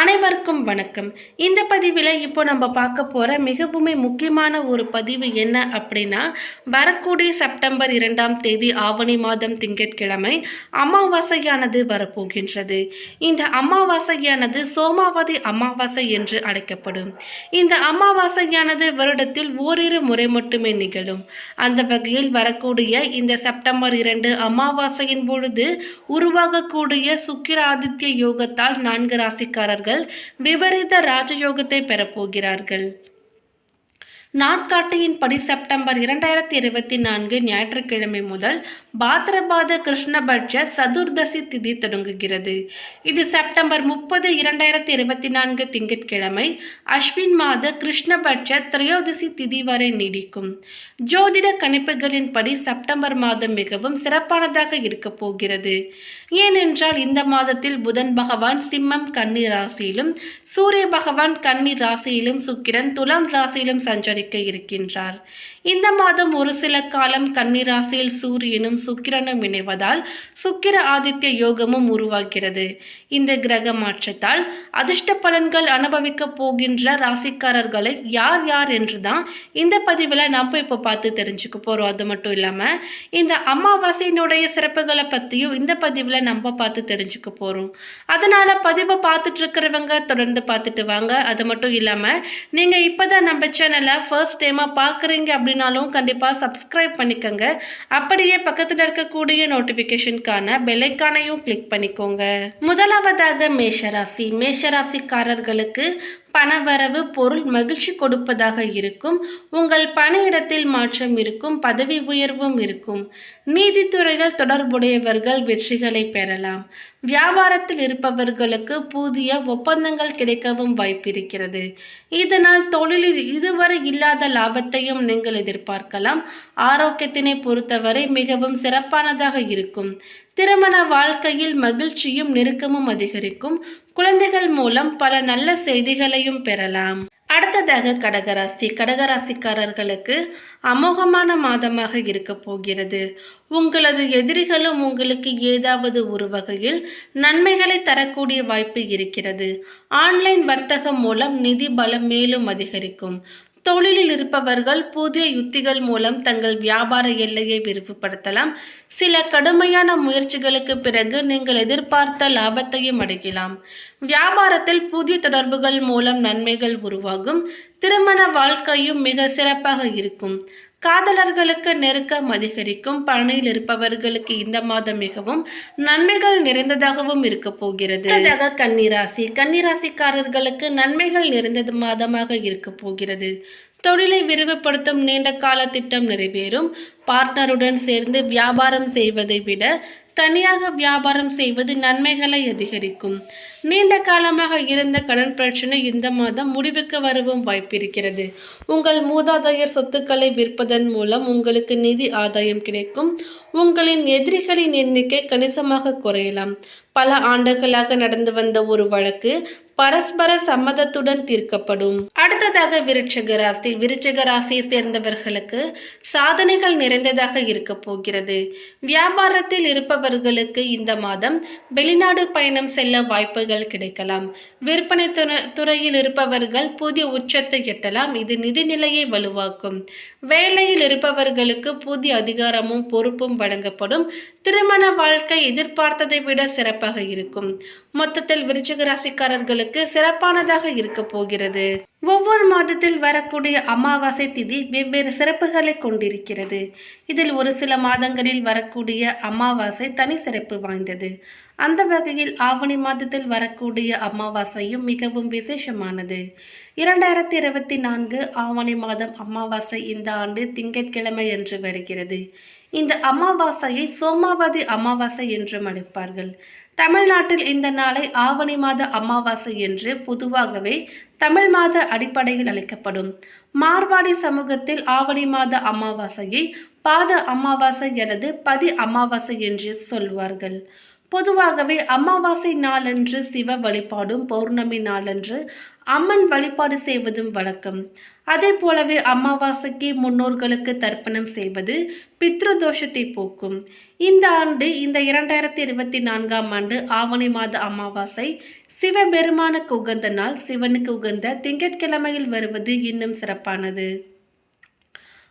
அனைவருக்கும் வணக்கம். இந்த பதிவில் இப்போ நம்ம பார்க்க போகிற மிகவுமே முக்கியமான ஒரு பதிவு என்ன அப்படின்னா வரக்கூடிய செப்டம்பர் இரண்டாம் தேதி ஆவணி மாதம் திங்கட்கிழமை அமாவாசையானது வரப்போகின்றது. இந்த அமாவாசையானது சோமாவதி அமாவாசை என்று அழைக்கப்படும். இந்த அமாவாசையானது வருடத்தில் ஓரிரு முறை மட்டுமே நிகழும். அந்த வகையில் வரக்கூடிய இந்த செப்டம்பர் இரண்டு அமாவாசையின் பொழுது உருவாகக்கூடிய சுக்கிர ஆதித்ய யோகத்தால் நான்கு ராசிக்காரர்கள் விபரீத ராஜயோகத்தை பெறப்போகிறார்கள். நாட்காட்டியின்படி செப்டம்பர் இரண்டாயிரத்தி இருபத்தி நான்கு ஞாயிற்றுக்கிழமை முதல் பாத்திரபாத கிருஷ்ணபட்ச சதுர்தசி திதி தொடங்குகிறது. இது செப்டம்பர் முப்பது இரண்டாயிரத்தி இருபத்தி நான்கு திங்கட்கிழமை அஸ்வின் மாத கிருஷ்ணபட்ச திரையோதசி திதி வரை நீடிக்கும். ஜோதிட கணிப்புகளின்படி செப்டம்பர் மாதம் மிகவும் சிறப்பானதாக இருக்கப் போகிறது. ஏனென்றால் இந்த மாதத்தில் புதன் பகவான் சிம்மம் கன்னி ராசியிலும் சூரிய பகவான் கன்னி ராசியிலும் சுக்கிரன் துலாம் ராசியிலும் சஞ்சரி சஞ்சரிக்க இருக்கின்றார். இந்த மாதம் ஒரு சில காலம் கன்னிராசியில் சூரியனும் சுக்கிரனும் இணைவதால் சுக்கிர ஆதித்ய யோகமும் உருவாகிறது. இந்த கிரக மாற்றத்தால் அதிர்ஷ்ட பலன்கள் அனுபவிக்க போகின்ற ராசிக்காரர்களை யார் யார் என்று தான் இந்த பதிவில் நம்ம இப்போ பார்த்து தெரிஞ்சுக்க போகிறோம் அது மட்டும் இல்லாமல் இந்த அமாவாசையினுடைய சிறப்புகளை பற்றியும் இந்த பதிவில் நம்ம பார்த்து தெரிஞ்சுக்க போகிறோம் அதனால் பதிவை பார்த்துட்டு இருக்கிறவங்க தொடர்ந்து பார்த்துட்டு வாங்க. அது மட்டும் இல்லாமல் நீங்கள் இப்போ தான் நம்ம சேனலை ஃபர்ஸ்ட் டைமாக பார்க்குறீங்க அப்படின்னாலும் கண்டிப்பாக சப்ஸ்கிரைப் பண்ணிக்கோங்க. அப்படியே பக்கத்தில் இருக்கக்கூடிய நோட்டிஃபிகேஷனுக்கான பெல்லைக்கானையும் கிளிக் பண்ணிக்கோங்க. முதலாவதாக மேஷராசி. மேஷராசிக்காரர்களுக்கு பணவரவு பொருள் மகிழ்ச்சி கொடுப்பதாக இருக்கும். உங்கள் பணியிடத்தில் மாற்றம் இருக்கும் பதவி உயர்வும் இருக்கும். நீதித்துறைகள் தொடர்புடையவர்கள் வெற்றிகளை பெறலாம். வியாபாரத்தில் இருப்பவர்களுக்கு புதிய ஒப்பந்தங்கள் கிடைக்கவும் வாய்ப்பிருக்கிறது. இதனால் தொழிலில் இதுவரை இல்லாத லாபத்தையும் நீங்கள் எதிர்பார்க்கலாம். ஆரோக்கியத்தினை பொறுத்தவரை மிகவும் சிறப்பானதாக இருக்கும். திருமண வாழ்க்கையில் மகிழ்ச்சியும் நெருக்கமும் அதிகரிக்கும். குழந்தைகள் மூலம் பல நல்ல செய்திகளையும் பெறலாம். அடுத்ததாக கடகராசி. கடகராசிக்காரர்களுக்கு அமோகமான மாதமாக இருக்க போகிறது. உங்களது எதிரிகளும் உங்களுக்கு ஏதாவது ஒரு வகையில் நன்மைகளை தரக்கூடிய வாய்ப்பு இருக்கிறது. ஆன்லைன் வர்த்தகம் மூலம் நிதி பலம் மேலும் அதிகரிக்கும். தொழிலில் இருப்பவர்கள் புதிய யுத்திகள் மூலம் தங்கள் வியாபார எல்லையை விரிவுபடுத்தலாம். சில கடுமையான முயற்சிகளுக்கு பிறகு நீங்கள் எதிர்பார்த்த லாபத்தையும் அடையலாம். வியாபாரத்தில் புதிய தொடர்புகள் மூலம் நன்மைகள் உருவாகும். திருமண வாழ்க்கையும் மிக சிறப்பாக இருக்கும். காதலர்களுக்கு நெருக்கம் அதிகரிக்கும் பணியில் இருப்பவர்களுக்கு இந்த மாதம் மிகவும் நன்மைகள் நிறைந்ததாகவும் இருக்க போகிறது. அடுத்ததாக கன்னிராசி. கன்னிராசிக்காரர்களுக்கு நன்மைகள் நிறைந்த மாதமாக இருக்க போகிறது. தொழிலை விரிவுபடுத்தும் நீண்ட கால திட்டம் நிறைவேறும். பார்ட்னருடன் சேர்ந்து வியாபாரம் செய்வதை விட தனியாக வியாபாரம் செய்வது நன்மைகளை அதிகரிக்கும். நீண்ட காலமாக இருந்த கடன் பிரச்சனை இந்த மாதம் முடிவுக்கு வரவும் வாய்ப்பிருக்கிறது. உங்கள் மூதாதையர் சொத்துக்களை விற்பதன் மூலம் உங்களுக்கு நிதி ஆதாயம் கிடைக்கும். உங்களின் எதிரிகளின் எண்ணிக்கை கணிசமாக குறையலாம். பல ஆண்டுகளாக நடந்து வந்த ஒரு வழக்கு பரஸ்பர சம்மதத்துடன் தீர்க்கப்படும். அடுத்ததாக விருட்சக ராசி. விருட்சக ராசியை சேர்ந்தவர்களுக்கு சாதனைகள் நிறைந்ததாக இருக்க போகிறது. வியாபாரத்தில் இருப்பவர்களுக்கு இந்த மாதம் வெளிநாடு பயணம் செல்ல வாய்ப்புகள் கிடைக்கலாம். விற்பனை துறையில் இருப்பவர்கள் புதிய உச்சத்தை எட்டலாம். இது நிதி நிலையை வலுவாக்கும். வேலையில் இருப்பவர்களுக்கு புதிய அதிகாரமும் பொறுப்பும் வழங்கப்படும். திருமண வாழ்க்கை எதிர்பார்த்ததை விட சிறப்பாக இருக்கும். மொத்தத்தில் விருச்சிக ராசிக்காரர்களுக்கு சிறப்பானதாக இருக்க போகிறது. ஒவ்வொரு மாதத்தில் வரக்கூடிய அமாவாசை திதி வெவ்வேறு சிறப்புகளை கொண்டிருக்கிறது. இதில் ஒரு சில மாதங்களில் வரக்கூடிய அமாவாசை தனி சிறப்பு வாய்ந்தது. அந்த வகையில் ஆவணி மாதத்தில் வரக்கூடிய அமாவாசையும் மிகவும் விசேஷமானது. இரண்டாயிரத்தி இருபத்தி நான்கு ஆவணி மாதம் அமாவாசை இந்த ஆண்டு திங்கட்கிழமை என்று வருகிறது. இந்த அமாவாசையை சோமாவதி அமாவாசை என்றும் அழைப்பார்கள். தமிழ்நாட்டில் இந்த நாளை ஆவணி மாத அமாவாசை என்று பொதுவாகவே தமிழ் மாத அடிப்படையில் அழைக்கப்படும். மார்வாடி சமூகத்தில் ஆவணி மாத அமாவாசையை பாத அமாவாசை அல்லது பதி அமாவாசை என்று சொல்வார்கள். பொதுவாகவே அமாவாசை நாளன்று சிவ வழிபாடும் பௌர்ணமி நாளன்று அம்மன் வழிபாடு செய்வதும் வழக்கம். அதே போலவே அமாவாசைக்கு முன்னோர்களுக்கு தர்ப்பணம் செய்வது பித்ரு தோஷத்தை போக்கும். இந்த ஆண்டு இந்த இரண்டாயிரத்தி இருபத்தி நான்காம் ஆண்டு ஆவணி மாத அமாவாசை சிவபெருமானுக்கு உகந்த நாள். சிவனுக்கு உகந்த திங்கட்கிழமையில் வருவது இன்னும் சிறப்பானது.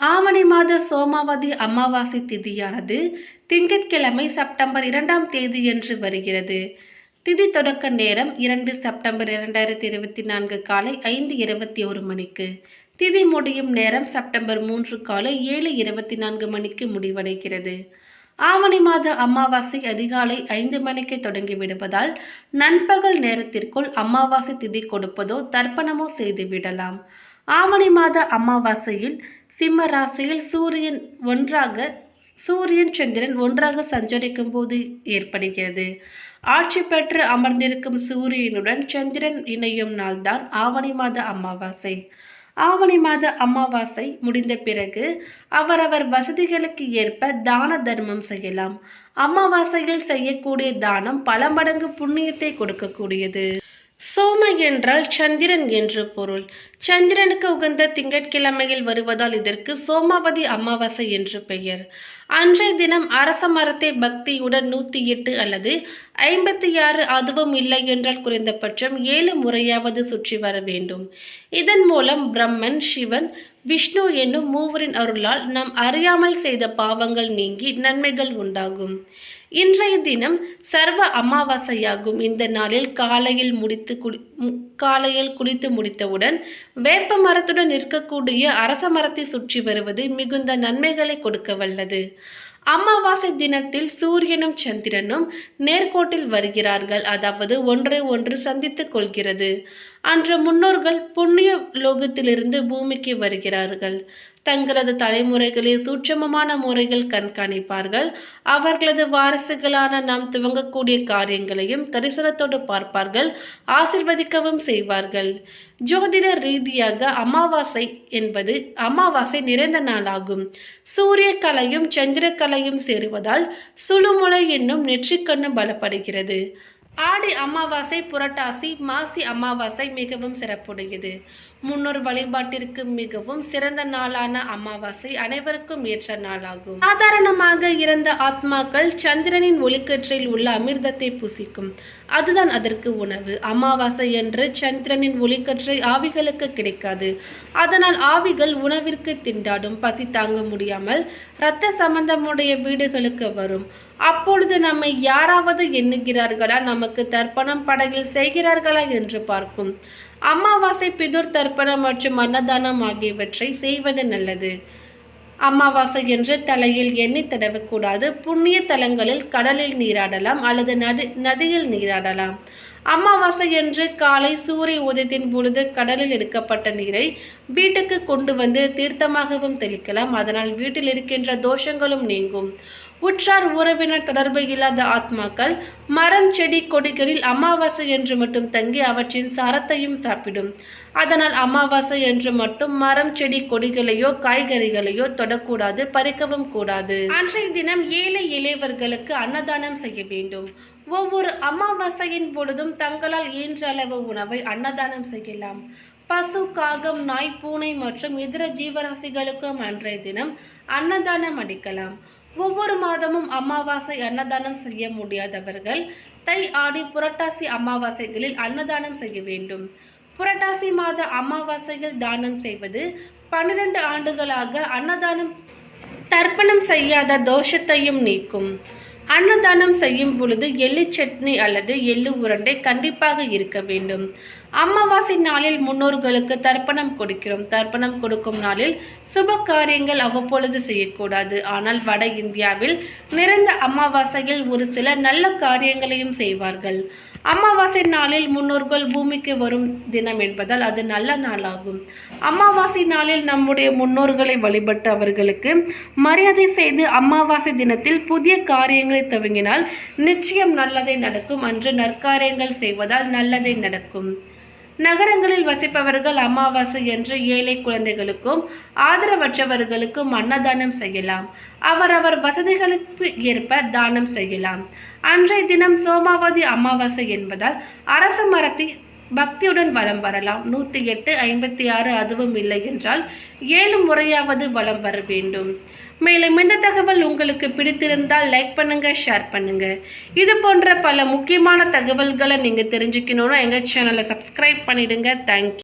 ஆவணி மாத சோமாவதி அமாவாசை திதியானது திங்கட்கிழமை செப்டம்பர் இரண்டாம் தேதியன்று வருகிறது. திதி தொடக்க நேரம் இரண்டு செப்டம்பர் இரண்டாயிரத்தி இருபத்தி நான்கு காலை ஐந்து இருபத்தி ஒரு மணிக்கு. திதி முடியும் நேரம் செப்டம்பர் மூன்று காலை ஏழு இருபத்தி நான்கு மணிக்கு முடிவடைகிறது. ஆவணி மாத அமாவாசை அதிகாலை ஐந்து மணிக்கு தொடங்கி விடுவதால் நண்பகல் நேரத்திற்குள் அமாவாசை திதி கொடுப்பதோ தர்ப்பணமோ செய்து விடலாம். ஆவணி மாத அமாவாசையில் சிம்ம ராசியில் சூரியன் ஒன்றாக சூரியன் சந்திரன் ஒன்றாக சஞ்சரிக்கும் போது ஏற்படுகிறது. ஆட்சி பெற்று அமர்ந்திருக்கும் சூரியனுடன் சந்திரன் இணையும் நாள்தான் ஆவணி மாத அமாவாசை. ஆவணி மாத அமாவாசை முடிந்த பிறகு அவரவர் வசதிகளுக்கு ஏற்ப தான தர்மம் செய்யலாம். அமாவாசையில் செய்யக்கூடிய தானம் பல மடங்கு புண்ணியத்தை கொடுக்கக்கூடியது. சோம என்றால் சந்திரன் என்று பொருள். சந்திரனுக்கு உகந்த திங்கட்கிழமையில் வருவதால் இதற்கு சோமாவதி அமாவாசை என்று பெயர். அன்றைய தினம் அரச மரத்தை பக்தியுடன் நூற்றி எட்டு அல்லது ஐம்பத்தி ஆறு அதுவும் இல்லை என்றால் குறைந்தபட்சம் ஏழு முறையாவது சுற்றி வர வேண்டும். இதன் மூலம் பிரம்மன் சிவன் விஷ்ணு என்னும் மூவரின் அருளால் நாம் அறியாமல் செய்த பாவங்கள் நீங்கி நன்மைகள் உண்டாகும். இன்றைய தினம் சர்வ அமாவாசையாகும். இந்த நாளில் காலையில் முடித்து குளி காலையில் குளித்து முடித்தவுடன் வேப்ப மரத்துடன் நிற்கக்கூடிய அரச மரத்தை சுற்றி வருவது மிகுந்த நன்மைகளை கொடுக்க வல்லது அமாவாசை தினத்தில் சூரியனும் சந்திரனும் நேர்கோட்டில் வருகிறார்கள். அதாவது ஒன்றை ஒன்று சந்தித்துக் கொள்கிறது. அன்று முன்னோர்கள் புண்ணிய லோகத்திலிருந்து பூமிக்கு வருகிறார்கள். தங்களது தலைமுறைகளில் சூட்சமமான முறைகள் கண்காணிப்பார்கள். அவர்களது வாரிசுகளான நாம் துவங்கக்கூடிய காரியங்களையும் கரிசனத்தோடு பார்ப்பார்கள் ஆசிர்வதிக்கவும் செய்வார்கள். ஜோதிட ரீதியாக அமாவாசை என்பது அமாவாசை நிறைந்த நாளாகும். சூரிய கலையும் சந்திர கலையும் சேருவதால் சுழுமுளை என்னும் நெற்றிக்கண்ணு பலப்படுகிறது. ஆடி அமாவாசை புரட்டாசி மாசி அமாவாசை மிகவும் சிறப்புடையது. முன்னோர் வழிபாட்டிற்கு மிகவும் சிறந்த நாளான அமாவாசை அனைவருக்கும் ஏற்ற நாளாகும். சாதாரணமாக இறந்த ஆத்மாக்கள் சந்திரனின் ஒளிக்கற்றில் உள்ள அமிர்தத்தை புசிக்கும். அதுதான் அதற்கு உணவு. அமாவாசை என்று சந்திரனின் ஒளிக்கற்றை ஆவிகளுக்கு கிடைக்காது. அதனால் ஆவிகள் உணவிற்கு திண்டாடும் பசி தாங்க முடியாமல் இரத்த சம்பந்தமுடைய வீடுகளுக்கு வரும். அப்பொழுது நம்மை யாராவது எண்ணுகிறார்களா? நமக்கு தர்ப்பணம் படகில் செய்கிறார்களா? என்று பார்க்கும். அமாவாசை பிதுர் தர்ப்பணம் மற்றும் அன்னதானம் ஆகியவற்றை செய்வது நல்லது. அமாவாசை என்று தலையில் எண்ணெய் தடவக்கூடாது. புண்ணிய தலங்களில் கடலில் நீராடலாம் அல்லது நடு நதியில் நீராடலாம். அமாவாசை என்று காலை சூரிய உதயத்தின் பொழுது கடலில் எடுக்கப்பட்ட நீரை வீட்டுக்கு கொண்டு வந்து தீர்த்தமாகவும் தெளிக்கலாம். அதனால் வீட்டில் இருக்கின்ற தோஷங்களும் நீங்கும். உற்றார் உறவினர் தொடர்பு இல்லாத ஆத்மாக்கள் மரம் செடி கொடிகளில் அமாவாசை என்று மட்டும் தங்கி அவற்றின் சாரத்தையும் சாப்பிடும். அதனால் அமாவாசை என்று மட்டும் மரம் செடி கொடிகளையோ காய்கறிகளையோ தொடக்கூடாது பறிக்கவும் கூடாது. அன்றைய தினம் ஏழை இளையவர்களுக்கு அன்னதானம் செய்ய வேண்டும். ஒவ்வொரு அமாவாசையின் பொழுதும் தங்களால் இயன்ற அளவு உணவை அன்னதானம் செய்யலாம். பசு காகம் நாய் பூனை மற்றும் இதர ஜீவராசிகளுக்கும் அன்றைய தினம் அன்னதானம் அளிக்கலாம். ஒவ்வொரு மாதமும் அமாவாசை அன்னதானம் செய்ய முடியாதவர்கள் தை ஆடி புரட்டாசி அமாவாசைகளில் அன்னதானம் செய்ய வேண்டும். புரட்டாசி மாத அமாவாசையில் தானம் செய்வது பன்னிரண்டு ஆண்டுகளாக அன்னதானம் தர்ப்பணம் செய்யாத தோஷத்தையும் நீக்கும். அன்னதானம் செய்யும் பொழுது எள்ளு சட்னி அல்லது எள்ளு உருண்டை கண்டிப்பாக இருக்க வேண்டும். அமாவாசை நாளில் முன்னோர்களுக்கு தர்ப்பணம் கொடுக்கிறோம். தர்ப்பணம் கொடுக்கும் நாளில் சுப காரியங்கள் அவ்வப்பொழுது செய்யக்கூடாது. ஆனால் வட இந்தியாவில் நிறைந்த அமாவாசையில் ஒரு சில நல்ல காரியங்களையும் செய்வார்கள். அமாவாசை நாளில் முன்னோர்கள் பூமிக்கு வரும் தினம் என்பதால் அது நல்ல நாளாகும். அமாவாசை நாளில் நம்முடைய முன்னோர்களை வழிபட்டு அவர்களுக்கு மரியாதை செய்து அமாவாசை தினத்தில் புதிய காரியங்களை துவங்கினால் நிச்சயம் நல்லதை நடக்கும். அன்று நற்காரியங்கள் செய்வதால் நல்லதை நடக்கும். நகரங்களில் வசிப்பவர்கள் அமாவாசை என்று ஏழை குழந்தைகளுக்கும் ஆதரவற்றவர்களுக்கும் அன்னதானம் செய்யலாம். அவரவர் வசதிகளுக்கு ஏற்ப தானம் செய்யலாம். அன்றைய தினம் சோமாவதி அமாவாசை என்பதால் அரச மரத்தை பக்தியுடன் வலம் வரலாம். நூற்றி எட்டு ஐம்பத்தி ஆறு அதுவும் இல்லை என்றால் ஏழு முறையாவது வலம் வர வேண்டும். மேலும் இந்த தகவல் உங்களுக்கு பிடித்திருந்தால் லைக் பண்ணுங்க ஷேர் பண்ணுங்க. இது போன்ற பல முக்கியமான தகவல்களை நீங்கள் தெரிஞ்சுக்கணுன்னா எங்கள் சேனலை சப்ஸ்கிரைப் பண்ணிடுங்க. தேங்க்யூ